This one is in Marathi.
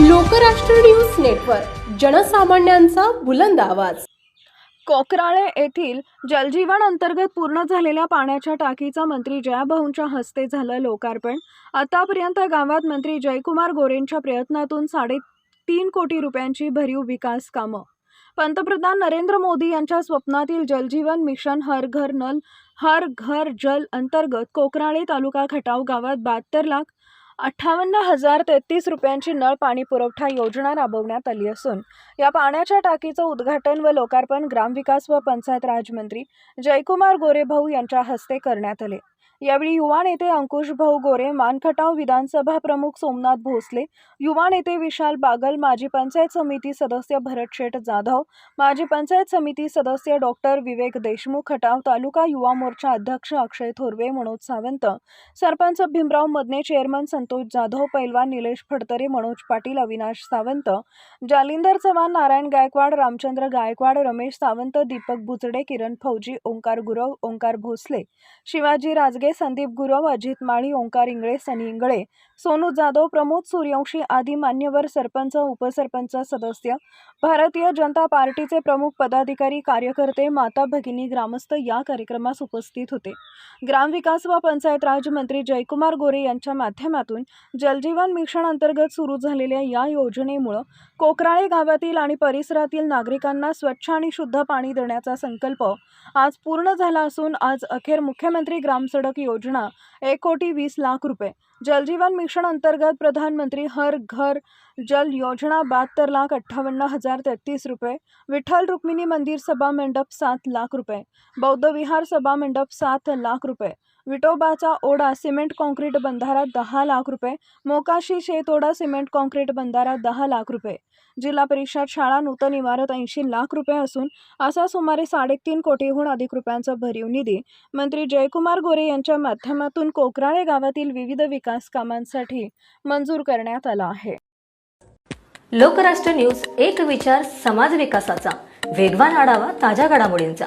लोकराष्ट्र न्यूज नेटवर्क जनसामान्यांचा बुलंद आवाज. कोकराळे येथील जलजीवन अंतर्गत पूर्ण झालेल्या पाण्याच्या टाकीचा मंत्री जयाभाऊंच्या हस्ते झालं लोकार्पण. आतापर्यंत गावात मंत्री जयकुमार गोरेंच्या प्रयत्नातून साडेतीन कोटी रुपयांची भरीव विकास कामं. पंतप्रधान नरेंद्र मोदी यांच्या स्वप्नातील जलजीवन मिशन हर घर नल हर घर जल अंतर्गत कोकराळे तालुका खटाव गावात बहात्तर लाख अठ्ठावन्न हजार तेहतीस रुपयांची नळ पाणी पुरवठा योजना राबवण्यात आली असून या पाण्याच्या टाकीचं उद्घाटन व लोकार्पण ग्रामविकास व पंचायत राज मंत्री जयकुमार गोरेभाऊ यांच्या हस्ते करण्यात आले. यावेळी युवा नेते अंकुश भाऊ गोरे मानखटाव विधानसभा प्रमुख सोमनाथ भोसले युवा नेते विशाल बागल माजी पंचायत समिती सदस्य भरत शेठ जाधव माजी पंचायत समिती सदस्य डॉक्टर विवेक देशमुख खटाव तालुका युवा मोर्चा अध्यक्ष अक्षय थोरवे मनोज सावंत सरपंच भीमराव मदने चेअरमन संतोष जाधव पैलवान निलेश फडतरे मनोज पाटील अविनाश सावंत जालिंदर चव्हाण नारायण गायकवाड रामचंद्र गायकवाड रमेश सावंत दीपक बुचडे किरण फौजी ओंकार गुरव ओंकार भोसले शिवाजी राजगे संदीप गुरव अजित माळी ओंकार इंगळे सनी इंगळे सोनू जाधव प्रमोद सूर्यवंशी आदी मान्यवर सरपंच उपसरपंच सदस्य भारतीय जनता पार्टीचे प्रमुख पदाधिकारी कार्यकर्ते माता भगिनी ग्रामस्थ या कार्यक्रमास उपस्थित होते. ग्रामविकास व पंचायत राज मंत्री जयकुमार गोरे यांच्या माध्यमातून जलजीवन मिशन अंतर्गत सुरू झालेल्या या योजनेमुळं कोकराळे गावातील आणि परिसरातील नागरिकांना स्वच्छ आणि शुद्ध पाणी देण्याचा संकल्प आज पूर्ण झाला असून आज अखेर मुख्यमंत्री ग्रामसडक योजना एक कोटी वीस लाख रुपये जलजीवन मिशन अंतर्गत प्रधानमंत्री हर घर जल योजना बहात्तर लाख अठ्ठावन्न हजार तेहतीस रुपये विठ्ठल रुक्मिणी मंदिर सभा मंडप सात लाख रुपये बौद्ध विहार सभा मंडप सात लाख रुपये विटोबाचा ओढा सिमेंट काँक्रीट बंधारा दहा लाख रुपये मोकाशी शेतोडा सिमेंट काँक्रीट बंधारा दहा लाख रुपये. जिल्हा परिषद शाळा नूतन इमारत ऐंशी लाख रुपये असून असा सुमारे साडेतीन कोटीहून अधिक रुपयांचा भरीव निधी मंत्री जयकुमार गोरे यांच्या माध्यमातून कोकराळे गावातील विविध विकास कामांसाठी मंजूर करण्यात आला आहे. लोकराष्ट्र न्यूज एक विचार समाज विकासाचा. वेगवान आढावा ताज्या घडामोडींचा.